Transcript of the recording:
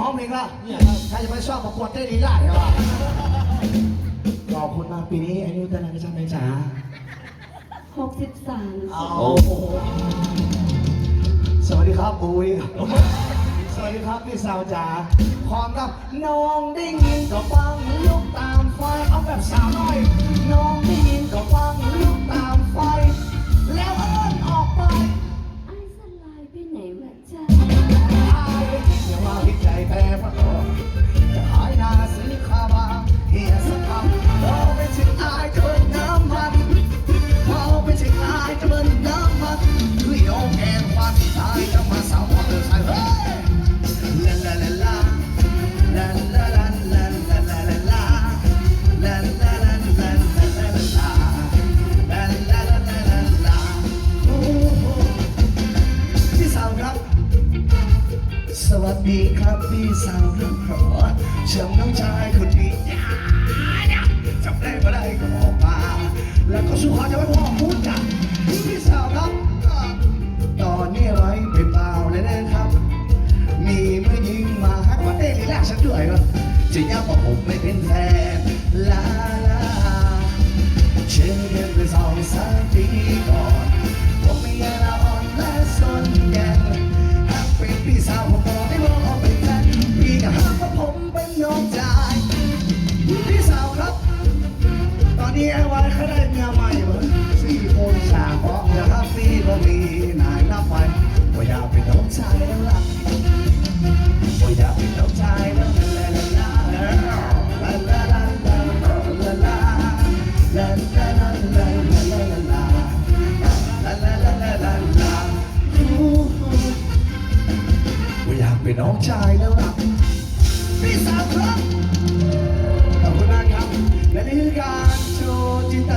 หอมเองละเนี่ยครัใครจะไปชอบประกวดได้ดีได้เหรอขอบคุณมากปีนี้อายุตท่าไหร่พี่ช่าปจ๋าหกสิบสามเอาสวัสดีครับอุ้ยสวัสดีครับพี่สาวจ๋าความรักน้องได้ยินก็ฟังลูกตามไฟเอาแบบสาวน้อย น้องได้ยินก็ฟังลูกตาม ดีครับพี่สาวน้กงขอเชิญน้องชายคนนี้จำได้ไม่ได้ก็ออกมา แล้วก็สู้ขอจะไม่พอพูดจักพี่สาวครับ ตอนนี้ไว้เป็เปล่าเลยนะครับ มีเมื่อยิงมาฮักว่าเต้ลีลาฉันด้วยก็จะย้ำว่าผมไม่เป็นแฟนลาลาเชิญเดินไปสองสามปีก่อน เป็นน้องชายแล้วล่ะพี่สาวครับขอบคุณมากครับ และนี่คือการโชว์จินต